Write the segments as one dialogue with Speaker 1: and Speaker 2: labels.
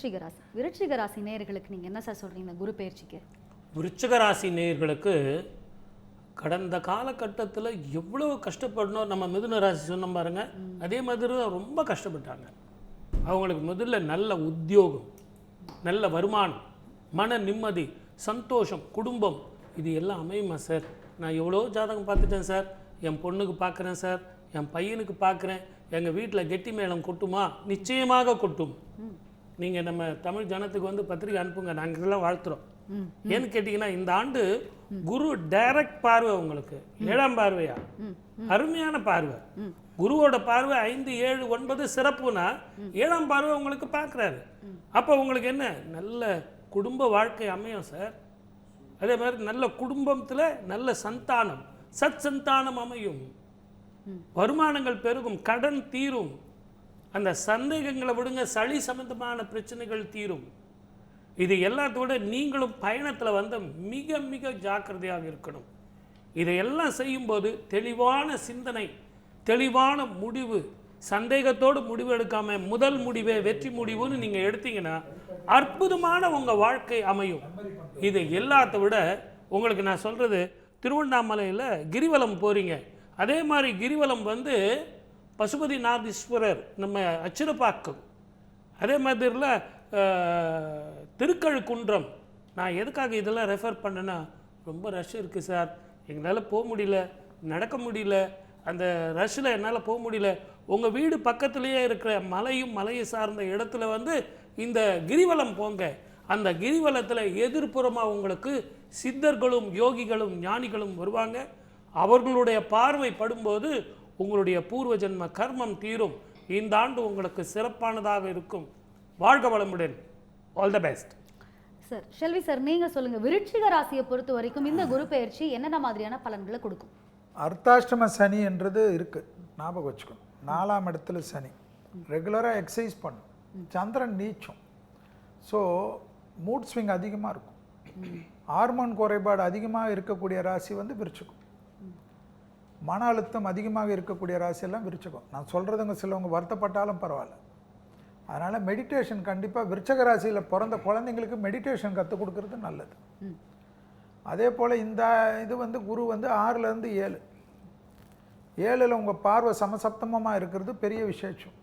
Speaker 1: விருட்சிக ராசி விருட்சிக ராசி நேயர்களுக்கு நீங்க என்ன சார் சொல்றீங்க? இந்த குரு பயிற்சிக்கு?
Speaker 2: விருச்சிக ராசி நேயர்களுக்கு கடந்த காலகட்டத்தில் எவ்வளவு கஷ்டப்படணும்? நம்ம மிதுன ராசி சொன்னோம் பாருங்க. அதே மாதிரி தான் ரொம்ப கஷ்டப்பட்டாங்க. அவங்களுக்கு முதல்ல நல்ல உத்தியோகம் நல்ல வருமானம் மன நிம்மதி சந்தோஷம் குடும்பம் இது எல்லாம் அமையுமா சார் நான் எவ்வளோ ஜாதகம் பார்த்துட்டேன் சார் என் பொண்ணுக்கு பார்க்குறேன் சார் என் பையனுக்கு பார்க்குறேன். எங்கள் வீட்டில் கெட்டி மேளம் கொட்டுமா? நிச்சயமாக கொட்டும். நீங்கள் நம்ம தமிழ் ஜனத்துக்கு வந்து பத்திரிக்கை அனுப்புங்க நாங்கள் இதெல்லாம் வாழ்த்துறோம். ஏன்னு கேட்டிங்கன்னா இந்த ஆண்டு குரு டைரக்ட் பார்வை உங்களுக்கு. ஏழாம் பார்வையா? அருமையான பார்வை. குருவோட பார்வை ஐந்து ஏழு ஒன்பது சிறப்புனா ஏழாம் பார்வை உங்களுக்கு பார்க்குறாரு. அப்போ உங்களுக்கு என்ன? நல்ல குடும்ப வாழ்க்கை அமையும் சார். அதே மாதிரி நல்ல குடும்பத்தில் நல்ல சந்தானம். சத் சந்தானம் அமையும். வருமானங்கள் பெருகும் கடன் தீரும். அந்த சந்தேகங்களை விடுங்க சளி சம்பந்தமான பிரச்சனைகள் தீரும். இது எல்லாத்தோட நீங்களும் பயணத்தில் வந்து மிக மிக ஜாக்கிரதையாக இருக்கணும். இதையெல்லாம் செய்யும்போது தெளிவான சிந்தனை தெளிவான முடிவு சந்தேகத்தோடு முடிவு எடுக்காமல் முதல் முடிவே வெற்றி முடிவுன்னு நீங்கள் எடுத்தீங்கன்னா அற்புதமான உங்கள் வாழ்க்கை அமையும். இது எல்லாத்த விட உங்களுக்கு நான் சொல்கிறது திருவண்ணாமலையில் கிரிவலம் போகிறீங்க அதே மாதிரி கிரிவலம் வந்து பசுபதிநாதீஸ்வரர் நம்ம அச்சிரப்பாக்கம் அதே மாதிரில திருக்கழுக்குன்றம். நான் எதுக்காக இதெல்லாம் ரெஃபர் பண்ணேன்னா ரொம்ப ரஷ் இருக்குது சார் எங்களால் போக முடியல நடக்க முடியல. அந்த ரஷ்ஷில் என்னால் போக முடியல. உங்கள் வீடு பக்கத்துலேயே இருக்கிற மலையும் மலையை சார்ந்த இடத்துல வந்து இந்த கிரிவலம் போங்க. அந்த கிரிவலத்தில் எதிர்ப்புறமாக உங்களுக்கு சித்தர்களும் யோகிகளும் ஞானிகளும் வருவாங்க. அவர்களுடைய பார்வை படும்போது உங்களுடைய பூர்வ ஜென்ம கர்மம் தீரும். இந்த ஆண்டு உங்களுக்கு சிறப்பானதாக இருக்கும். வாழ்க வளமுடன். All the best
Speaker 1: sir Selvi sir நீங்க சொல்லுங்க. விருட்சிக ராசியை பொறுத்த வரைக்கும் இந்த குரு பயிற்சி என்னென்ன மாதிரியான பலன்களை கொடுக்கும்?
Speaker 3: அர்த்தாஷ்டம சனி என்றது இருக்குது ஞாபகம் வச்சுக்கணும். நாலாம் இடத்துல சனி. ரெகுலராக எக்ஸசைஸ் பண்ணும். சந்திரன் நீச்சம். ஸோ மூட் ஸ்விங் அதிகமாக இருக்கும். ஹார்மோன் குறைபாடு அதிகமாக இருக்கக்கூடிய ராசி வந்து விருச்சிகம். மன அழுத்தம் அதிகமாக இருக்கக்கூடிய ராசியெல்லாம் விருச்சிகம். நான் சொல்கிறதுங்க சிலவங்க வருத்தப்பட்டாலும் பரவாயில்ல. அதனால் மெடிடேஷன் கண்டிப்பாக விருச்சக ராசியில் பிறந்த குழந்தைங்களுக்கு மெடிடேஷன் கற்றுக் கொடுக்கறது நல்லது. அதே போல் இந்த இது வந்து குரு வந்து ஆறுலேருந்து ஏழு. ஏழில் உங்கள் பார்வை சமசப்தமமாக இருக்கிறது பெரிய விசேஷம்.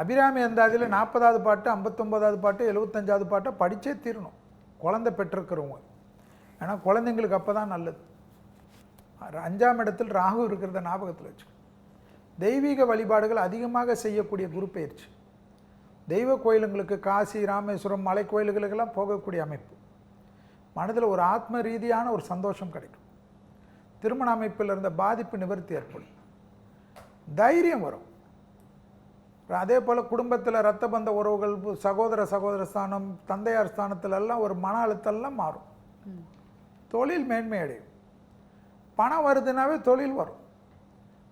Speaker 3: அபிராமி அந்தாதியில் நாற்பதாவது பாட்டு ஐம்பத்தொம்போதாவது பாட்டு எழுபத்தஞ்சாவது பாட்டை படித்தே தீரணும். குழந்தை பெற்றிருக்கிறவங்க. ஏன்னா குழந்தைங்களுக்கு அப்போ தான் நல்லது. அஞ்சாம் இடத்தில் ராகு இருக்கிறத ஞாபகத்தில் வச்சுக்கணும் தெய்வீக வழிபாடுகள் அதிகமாக செய்யக்கூடிய குரு பயிற்சி. தெய்வ கோயிலுங்களுக்கு காசி ராமேஸ்வரம் மலை கோயில்களுக்கெல்லாம் போகக்கூடிய அமைப்பு. மனதில் ஒரு ஆத்ம ரீதியான ஒரு சந்தோஷம் கிடைக்கும். திருமண அமைப்பில் இருந்த பாதிப்பு நிவர்த்தி ஏற்படும். தைரியம் வரும். அதே போல் குடும்பத்தில் ரத்த பந்த உறவுகள் சகோதர சகோதர ஸ்தானம் தந்தையார் ஸ்தானத்துல எல்லாம் ஒரு மன அழுத்தம்லாம் மாறும். தொழில் மேன்மை அடையும் பணம் வருதுனாவே தொழில் வரும்.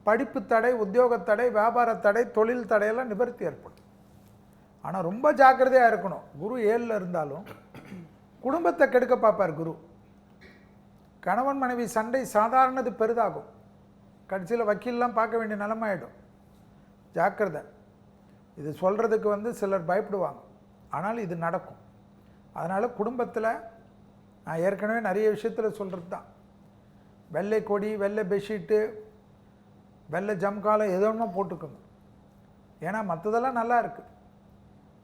Speaker 3: படிப்பு தடை உத்தியோக தடை வியாபார தடை தொழில் தடையெல்லாம் நிவர்த்தி ஏற்படும். ஆனால் ரொம்ப ஜாக்கிரதையாக இருக்கணும். குரு ஏழில் இருந்தாலும் குடும்பத்தை கெடுக்க பார்ப்பார் குரு. கணவன் மனைவி சண்டை சாதாரணது பெரிதாகும். கடைசியில் வக்கீல்லாம் பார்க்க வேண்டிய நிலமாயிடும் ஜாக்கிரதை. இது சொல்கிறதுக்கு வந்து சிலர் பயப்படுவாங்க. ஆனால் இது நடக்கும். அதனால் குடும்பத்தில் நான் ஏற்கனவே நிறைய விஷயத்தில் சொல்கிறது தான் வெள்ளை கொடி வெள்ளை பெட்ஷீட்டு வெள்ளை ஜம்காலம் ஏதோ ஒன்றும் போட்டுக்கோங்க. ஏன்னா மற்றதெல்லாம் நல்லா இருக்குது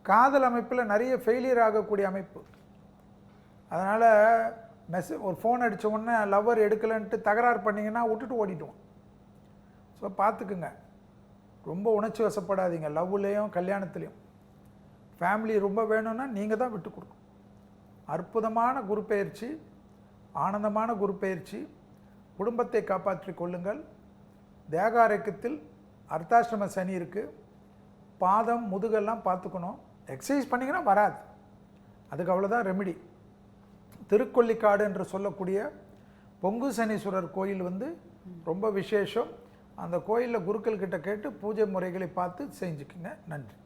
Speaker 3: காதல் அமைப்பில் நிறைய ஃபெயிலியர் ஆகக்கூடிய அமைப்பு. அதனால் மெசேஜ் ஒரு ஃபோன் அடித்த உடனே லவ்வர் எடுக்கலைன்ட்டு தகராறு பண்ணிங்கன்னா விட்டுட்டு ஓடிட்டோம் ஸோ பார்த்துக்குங்க ரொம்ப உணர்ச்சி வசப்படாதீங்க. லவ்லேயும் கல்யாணத்துலேயும். ஃபேமிலி ரொம்ப வேணும்னா நீங்கள் தான் விட்டு கொடுக்கணும். அற்புதமான குரு பயிற்சி ஆனந்தமான குரு பயிற்சி குடும்பத்தை காப்பாற்றிக் கொள்ளுங்கள். தேகாரக்கத்தில் அர்த்தாசிரம சனி இருக்குது பாதம் முதுகெல்லாம் பார்த்துக்கணும். எக்ஸசைஸ் பண்ணிங்கன்னா வராது. அதுக்கு அவ்வளோதான் ரெமிடி திருக்கொல்லிக்காடு என்று சொல்லக்கூடிய பொங்கு சனீஸ்வரர் கோயில் வந்து ரொம்ப விசேஷம். அந்த கோயிலில் குருக்கள் கிட்ட கேட்டு பூஜை முறைகளை பார்த்து செஞ்சுக்குங்க. நன்றி.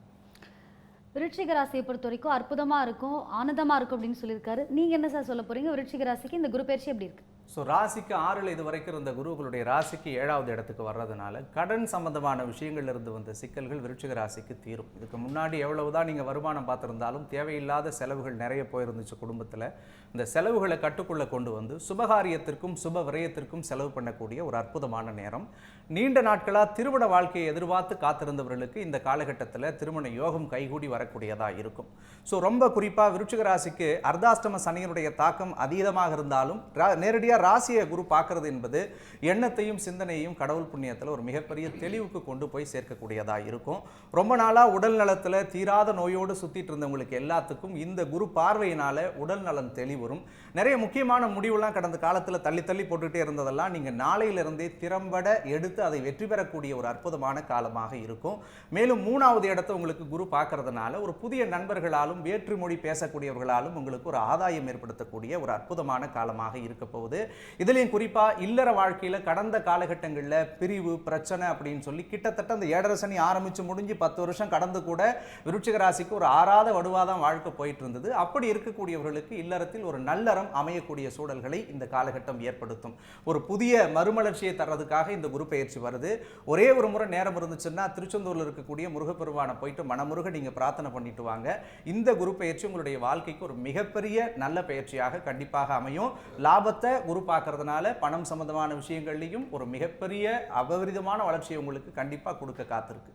Speaker 1: விருட்சிக ராசியை பொறுத்த வரைக்கும் அற்புதமாக இருக்கும் ஆனந்தமாக இருக்கும் அப்படின்னு சொல்லியிருக்காரு. நீங்கள் என்ன சார் சொல்ல போகிறீங்க விருட்சிக ராசிக்கு இந்த குரு பயிற்சி எப்படி இருக்குது
Speaker 4: ஸோ ராசிக்கு ஆறில் இது வரைக்கும் இருந்த குருவுகளுடைய ராசிக்கு ஏழாவது இடத்துக்கு வர்றதுனால கடன் சம்பந்தமான விஷயங்கள்ல இருந்து வந்த சிக்கல்கள் விருட்சிக ராசிக்கு தீரும். இதுக்கு முன்னாடி எவ்வளவுதான் நீங்கள் வருமானம் பார்த்துருந்தாலும் தேவையில்லாத செலவுகள் நிறைய போயிருந்துச்சு குடும்பத்தில். இந்த செலவுகளை கட்டுக்குள்ளே கொண்டு வந்து சுபகாரியத்திற்கும் சுப விரயத்திற்கும் செலவு பண்ணக்கூடிய ஒரு அற்புதமான நேரம். நீண்ட நாட்களாக திருமண வாழ்க்கையை எதிர்பார்த்து காத்திருந்தவர்களுக்கு இந்த காலகட்டத்தில் திருமண யோகம் கைகூடி வரக்கூடியதாக இருக்கும். ஸோ ரொம்ப குறிப்பாக விருட்சிக ராசிக்கு அர்த்தாஷ்டம சனியினுடைய தாக்கம் அதீதமாக இருந்தாலும் நேரடியாக ராசியை குரு பார்க்கறது என்பது எண்ணத்தையும் சிந்தனையும் கடவுள் புண்ணியத்தில் ஒரு மிகப்பெரிய தெளிவுக்கு கொண்டு போய் சேர்க்கக்கூடியதாக இருக்கும். ரொம்ப நாளாக உடல் நலத்தில் தீராத நோயோடு சுற்றிட்டு இருந்தவங்களுக்கு எல்லாத்துக்கும் இந்த குரு பார்வையினால உடல் நலன் தெளிவரும் நிறைய முக்கியமான முடிவுலாம் கடந்த காலத்தில் தள்ளி தள்ளி போட்டுகிட்டே இருந்ததெல்லாம் நீங்கள் நாளையிலிருந்தே திறம்பட எடுத்து அதை வெற்றி பெறக்கூடிய ஒரு அற்புதமான காலமாக இருக்கும். மேலும் மூணாவது இடத்த உங்களுக்கு குரு பார்க்கறதுனால ஒரு புதிய நண்பர்களாலும் வேற்றுமொழி பேசக்கூடியவர்களாலும் உங்களுக்கு ஒரு ஆதாயம் ஏற்படுத்தக்கூடிய ஒரு அற்புதமான காலமாக இருக்க போகுது. இதுலேயும் குறிப்பாக இல்லற வாழ்க்கையில் கடந்த காலகட்டங்களில் பிரிவு பிரச்சனை அப்படின்னு சொல்லி கிட்டத்தட்ட அந்த ஏழரை சனி ஆரம்பித்து முடிஞ்சு பத்து வருஷம் கடந்து கூட விருட்சிக ராசிக்கு ஒரு ஆறாத வடுவாதான் வாழ்க்கை போயிட்டு இருந்தது அப்படி இருக்கக்கூடியவர்களுக்கு இல்லறத்தில் ஒரு நல்லறம் அமையக்கூடிய சூழல்களை இந்த காலகட்டம் ஏற்படுத்தும். ஒரு புதிய மறுமலர்ச்சியை தர்றதுக்காக இந்த குரு பயிற்சி வருது. ஒரே ஒரு முறை நேரம் இருந்துச்சுன்னா திருச்செந்தூரில் இருக்கக்கூடிய முருகப்பெருமானை போயிட்டு மனமுருக நீங்கள் பிரார்த்தனை பண்ணிட்டு வாங்க. இந்த குரு பயிற்சி உங்களுடைய வாழ்க்கைக்கு ஒரு மிகப்பெரிய நல்ல பயிற்சியாக கண்டிப்பாக அமையும். லாபத்தை குரு பார்க்கறதுனால பணம் சம்பந்தமான விஷயங்கள்லையும் ஒரு மிகப்பெரிய அபரிதமான வளர்ச்சியை உங்களுக்கு கண்டிப்பாக கொடுக்க காத்திருக்கு.